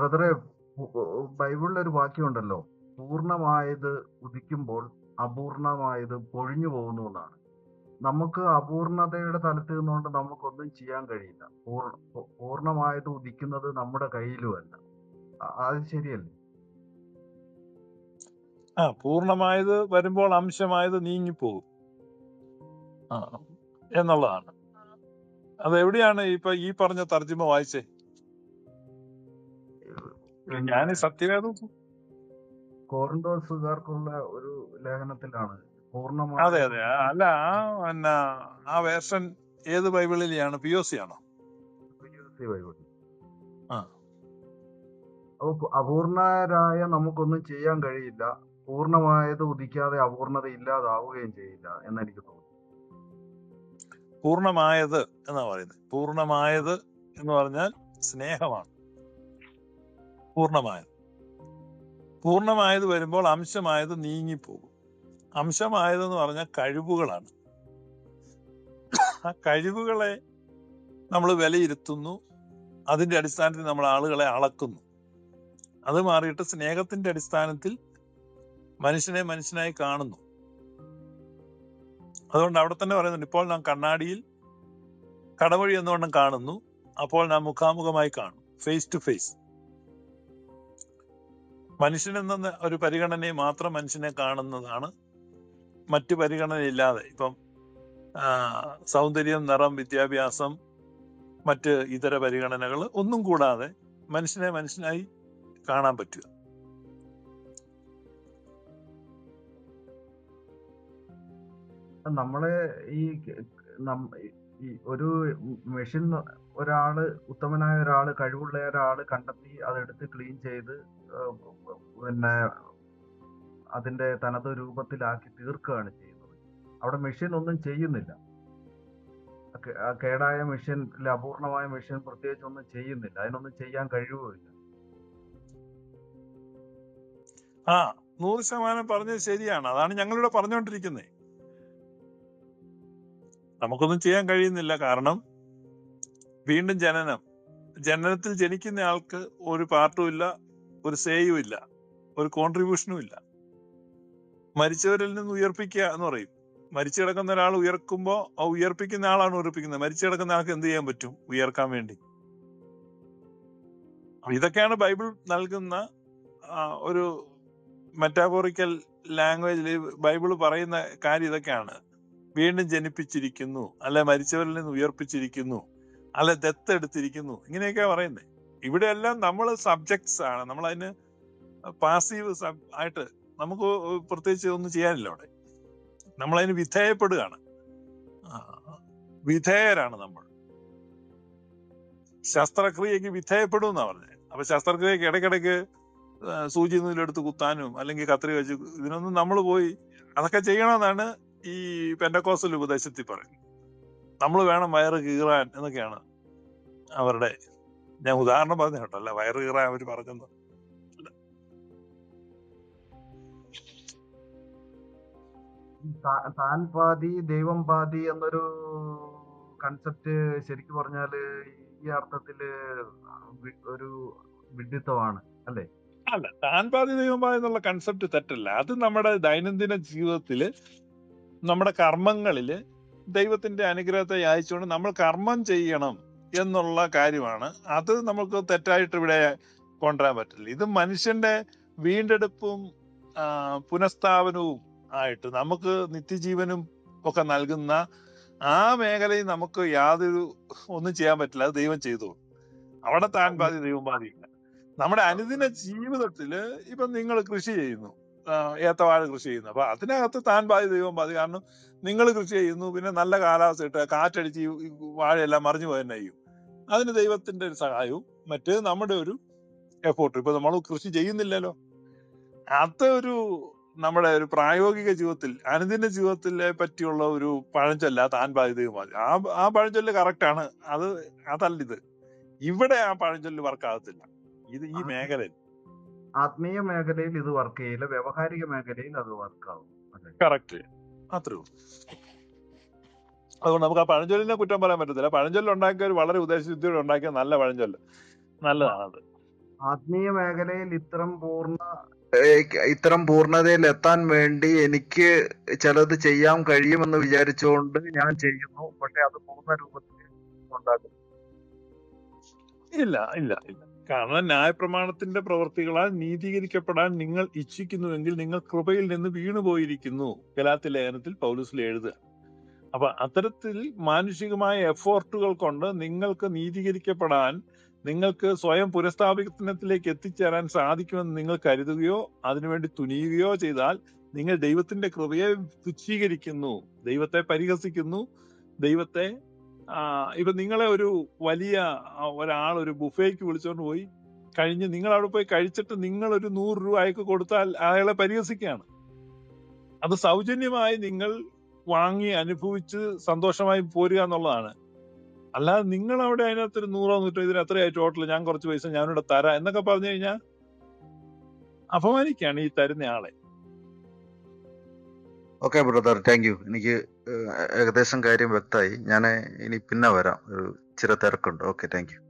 ബ്രദറെ ബൈബിളിൽ ഒരു വാക്യമുണ്ടല്ലോ പൂർണമായത് ഉദിക്കുമ്പോൾ അപൂർണമായത് പൊഴിഞ്ഞു പോകുന്നു എന്നാണ്. നമുക്ക് അപൂർണതയുടെ തലത്തിൽ നിന്നുകൊണ്ട് നമുക്കൊന്നും ചെയ്യാൻ കഴിയില്ല. പൂർ- പൂർണമായത് ഉദിക്കുന്നത് നമ്മുടെ കയ്യിലുമല്ല അത് ശരിയല്ലേ? ആ പൂർണമായത് വരുമ്പോൾ അംശമായത് നീങ്ങിപ്പോകും. ആ എന്നുള്ളതാണ്. അത് എവിടെയാണ് ഇപ്പൊ ഈ പറഞ്ഞ തർജിമ വായിച്ചേ? ഞാൻ സത്യവേദം കോറിന്തോസുകാർക്കുള്ള ഒരു ലേഖനത്തിലാണ്. അതെ അതെ. അല്ല ആ പിന്നെ ആ വേർഷൻ ഏത് ബൈബിളിലാണ് പി ഒ സി ആണോ? ബൈബിൾ. ആ. അപ്പൊ അപൂർണരായ നമുക്കൊന്നും ചെയ്യാൻ കഴിയില്ല. പൂർണമായത് ഉദിക്കാതെ അപൂർണത ഇല്ലാതാവുകയും ചെയ്യില്ല എന്നെനിക്ക് തോന്നുന്നു പൂർണമായത് എന്നാ പറയുന്നത്? പൂർണമായത് എന്ന് പറഞ്ഞാൽ സ്നേഹമാണ്. പൂർണമായത്. പൂർണമായത് വരുമ്പോൾ അംശമായത് നീങ്ങിപ്പോകും. അംശമായതെന്ന് പറഞ്ഞാൽ കഴിവുകളാണ്. ആ കഴിവുകളെ നമ്മൾ വിലയിരുത്തുന്നു. അതിന്റെ അടിസ്ഥാനത്തിൽ നമ്മൾ ആളുകളെ അളക്കുന്നു. അത് മാറിയിട്ട് സ്നേഹത്തിന്റെ അടിസ്ഥാനത്തിൽ മനുഷ്യനെ മനുഷ്യനായി കാണുന്നു. അതുകൊണ്ട് അവിടെ തന്നെ പറയുന്നുണ്ട് ഇപ്പോൾ നാം കണ്ണാടിയിൽ കടവഴി എന്നുകൊണ്ടും കാണുന്നു. അപ്പോൾ നാം മുഖാമുഖമായി കാണും. ഫേസ് ടു ഫേസ് മനുഷ്യൻ എന്ന ഒരു പരിഗണനയെ മാത്രം മനുഷ്യനെ കാണുന്നതാണ് മറ്റു പരിഗണനയില്ലാതെ. ഇപ്പം സൗന്ദര്യം നിറം വിദ്യാഭ്യാസം മറ്റ് ഇതര പരിഗണനകൾ ഒന്നും കൂടാതെ മനുഷ്യനെ മനുഷ്യനായി കാണാൻ പറ്റുക. നമ്മൾ ഈ ഈ ഒരു മെഷീൻ ഒരാൾ ഉത്തമനായ ഒരാൾ കഴിവുള്ള ഒരാൾ കണ്ടെത്തി അതെടുത്ത് ക്ലീൻ ചെയ്ത് പിന്നെ അതിന്റെ തനത് രൂപത്തിലാക്കി തീർക്കുകയാണ് ചെയ്യുന്നത്. അവിടെ മെഷീൻ ഒന്നും ചെയ്യുന്നില്ല. കേടായ മെഷീൻ അപൂർണമായ മെഷീൻ പ്രത്യേകിച്ച് ഒന്നും ചെയ്യുന്നില്ല. അതിനൊന്നും ചെയ്യാൻ കഴിവുമില്ല. ആ നൂറ് ശതമാനം പറഞ്ഞത് ശരിയാണ്. അതാണ് ഞങ്ങളിവിടെ പറഞ്ഞുകൊണ്ടിരിക്കുന്നത്. നമുക്കൊന്നും ചെയ്യാൻ കഴിയുന്നില്ല. കാരണം വീണ്ടും ജനനം. ജനനത്തിൽ ജനിക്കുന്ന ആൾക്ക് ഒരു പാർട്ടും ഇല്ല ഒരു സേയും ഇല്ല ഒരു കോൺട്രിബ്യൂഷനും ഇല്ല. മരിച്ചവരിൽ നിന്ന് ഉയർപ്പിക്കുക എന്ന് പറയും. മരിച്ചു കിടക്കുന്ന ഒരാൾ ഉയർക്കുമ്പോൾ ആ ഉയർപ്പിക്കുന്ന ആളാണ് ഉയർപ്പിക്കുന്നത്. മരിച്ചു കിടക്കുന്ന ആൾക്ക് എന്ത് ചെയ്യാൻ പറ്റും? ഉയർക്കാൻ വേണ്ടി. ഇതൊക്കെയാണ് ബൈബിൾ നൽകുന്ന ഒരു മെറ്റാഫോറിക്കൽ ലാംഗ്വേജിൽ ബൈബിൾ പറയുന്ന കാര്യം ഇതൊക്കെയാണ്. വീണ്ടും ജനിപ്പിച്ചിരിക്കുന്നു അല്ലെ മരിച്ചവരിൽ നിന്ന് ഉയർപ്പിച്ചിരിക്കുന്നു അല്ലെ ദത്തെടുത്തിരിക്കുന്നു ഇങ്ങനെയൊക്കെ പറയുന്നത് ഇവിടെയെല്ലാം നമ്മൾ സബ്ജക്ട്സ് ആണ്. നമ്മൾ അതിന് പാസീവ് ആയിട്ട് നമുക്ക് പ്രത്യേകിച്ച് ഒന്നും ചെയ്യാനില്ല അവിടെ. നമ്മൾ അതിന് വിധേയപ്പെടുകയാണ്. വിധേയരാണ് നമ്മൾ. ശസ്ത്രക്രിയക്ക് വിധേയപ്പെടും എന്നാ പറഞ്ഞത് അപ്പൊ ശസ്ത്രക്രിയക്ക് ഇടയ്ക്കിടയ്ക്ക് സൂചി നൂലെടുത്ത് കുത്താനും അല്ലെങ്കിൽ കത്രി വെച്ച് ഇതിനൊന്നും നമ്മൾ പോയി അതൊക്കെ ചെയ്യണമെന്നാണ് ഈ പെൻഡക്കോസൽ ഉപദേശത്തിൽ പറയും. നമ്മൾ വേണം വയറ് കീറാൻ എന്നൊക്കെയാണ് അവരുടെ ഞാൻ ഉദാഹരണം പറഞ്ഞു കേട്ടോ. അല്ല വയറ് കീറാൻ അവർ പറഞ്ഞത് താൻ പാതി ദൈവം പാതി എന്നൊരു കൺസെപ്റ്റ് ശരിക്കും പറഞ്ഞാൽ ഈ അർത്ഥത്തിൽ ഒരു വിഡിത്തമാണ് അല്ലേ? അല്ല താൻ പാതി ദൈവം പാതി എന്നുള്ള കൺസെപ്റ്റ് തെറ്റല്ല. അത് നമ്മുടെ ദൈനംദിന ജീവിതത്തിൽ നമ്മുടെ കർമ്മങ്ങളിൽ ദൈവത്തിന്റെ അനുഗ്രഹത്തെ യാചിച്ചുകൊണ്ട് നമ്മൾ കർമ്മം ചെയ്യണം എന്നുള്ള കാര്യമാണ്. അത് നമുക്ക് തെറ്റായിട്ട് ഇവിടെ കൊണ്ടുവരാൻ പറ്റില്ല. ഇത് മനുഷ്യന്റെ വീണ്ടെടുപ്പും പുനഃസ്ഥാപനവും ആയിട്ട് നമുക്ക് നിത്യജീവനും ഒക്കെ നൽകുന്ന ആ മേഖലയിൽ നമുക്ക് യാതൊരു ഒന്നും ചെയ്യാൻ പറ്റില്ല. അത് ദൈവം ചെയ്തു. അവിടെ താൻ പാതി ദൈവം ഇല്ല നമ്മുടെ അനുദിന ജീവിതത്തിൽ ഇപ്പൊ നിങ്ങൾ കൃഷി ചെയ്യുന്നു. ഏത്തവാഴ കൃഷി ചെയ്യുന്നത് അപ്പൊ അതിനകത്ത് താൻ പാതി ദൈവം പാതി കാരണം നിങ്ങൾ കൃഷി ചെയ്യുന്നു പിന്നെ നല്ല കാലാവസ്ഥ ഇട്ട് കാറ്റടിച്ച് ഈ വാഴയെല്ലാം മറിഞ്ഞു പോയി തന്നെ ചെയ്യും. അതിന് ദൈവത്തിന്റെ ഒരു സഹായവും മറ്റ് നമ്മുടെ ഒരു എഫോർട്ട് ഇപ്പൊ നമ്മൾ കൃഷി ചെയ്യുന്നില്ലല്ലോ. അത് ഒരു നമ്മുടെ ഒരു പ്രായോഗിക ജീവിതത്തിൽ അനുദിന ജീവിതത്തിലെ പറ്റിയുള്ള ഒരു പഴഞ്ചൊല്ല താൻ പാതി ആ ആ പഴഞ്ചൊല്ല് കറക്റ്റ് ആണ്. അത് അതല്ല ഇത്. ഇവിടെ ആ പഴഞ്ചൊല്ല് വർക്ക് ആകത്തില്ല. ഇത് ഈ മേഖലയിൽ. ആത്മീയ മേഖലയിൽ ഇത് വർക്ക് ചെയ്യില്ല വ്യവഹാരിക മേഖലയിൽ അത് വർക്ക് ആവും. അല്ലേ കറക്റ്റ് അത്രേ അതുകൊണ്ട് നമുക്ക് ആ പഴഞ്ചൊല്ലിനെ കുറ്റം പറയാൻ പറ്റത്തില്ല. പഴഞ്ചൊല്ല് ഉണ്ടാക്കിയ ഒരു വളരെ ഉദ്ദേശശുദ്ധിയോടെ ഉണ്ടാക്കിയ നല്ല പഴഞ്ചൊല്ല്. നല്ലതാണ് അത്. ആത്മീയ മേഖലയിൽ ഇത്തരം പൂർണ ഇത്തരം പൂർണതയിൽ എത്താൻ വേണ്ടി എനിക്ക് ചിലത് ചെയ്യാൻ കഴിയുമെന്ന് വിചാരിച്ചുകൊണ്ട് ഞാൻ ചെയ്യുന്നു. പക്ഷെ അത് പൂർണ രൂപത്തിൽ ഉണ്ടാകും ഇല്ല ഇല്ല ഇല്ല. കാരണം ന്യായപ്രമാണത്തിന്റെ പ്രവർത്തികളാൽ നീതീകരിക്കപ്പെടാൻ നിങ്ങൾ ഇച്ഛിക്കുന്നുവെങ്കിൽ നിങ്ങൾ കൃപയിൽ നിന്ന് വീണുപോയിരിക്കുന്നു. ഗലാത്തി ലേഖനത്തിൽ പൗലൂസിൽ എഴുതുക. അപ്പൊ അത്തരത്തിൽ മാനുഷികമായ എഫോർട്ടുകൾ കൊണ്ട് നിങ്ങൾക്ക് നീതീകരിക്കപ്പെടാൻ നിങ്ങൾക്ക് സ്വയം പുനഃസ്ഥാപനത്തിലേക്ക് എത്തിച്ചേരാൻ സാധിക്കുമെന്ന് നിങ്ങൾ കരുതുകയോ അതിനുവേണ്ടി തുനിയുകയോ ചെയ്താൽ നിങ്ങൾ ദൈവത്തിന്റെ കൃപയെ തുച്ഛീകരിക്കുന്നു. ദൈവത്തെ പരിഹസിക്കുന്നു. ദൈവത്തെ ഇപ്പൊ നിങ്ങളെ ഒരു വലിയ ഒരാൾ ഒരു ബുഫേക്ക് വിളിച്ചോണ്ട് പോയി കഴിഞ്ഞ് നിങ്ങൾ അവിടെ പോയി കഴിച്ചിട്ട് നിങ്ങൾ ഒരു നൂറ് രൂപ അയക്ക് കൊടുത്താൽ അയാളെ പരിഹസിക്കുകയാണ്. അത് സൗജന്യമായി നിങ്ങൾ വാങ്ങി അനുഭവിച്ച് സന്തോഷമായി പോരുക എന്നുള്ളതാണ്. അല്ലാതെ നിങ്ങൾ അവിടെ അതിനകത്ത് ഒരു നൂറോ നൂറ്റോ ഇതിന് എത്രയായി ടോട്ടൽ ഞാൻ കുറച്ച് പൈസ ഞാനിവിടെ തരാം എന്നൊക്കെ പറഞ്ഞു കഴിഞ്ഞാൽ അപമാനിക്കുകയാണ് ഈ തരുന്ന ആളെ. ഓക്കെ ബ്രദർ താങ്ക് യു എനിക്ക് ഏകദേശം കാര്യം വ്യക്തമായി. ഞാൻ ഇനി പിന്നെ വരാം. ഒരു ചില തിരക്കുണ്ട് ഓക്കെ താങ്ക് യു.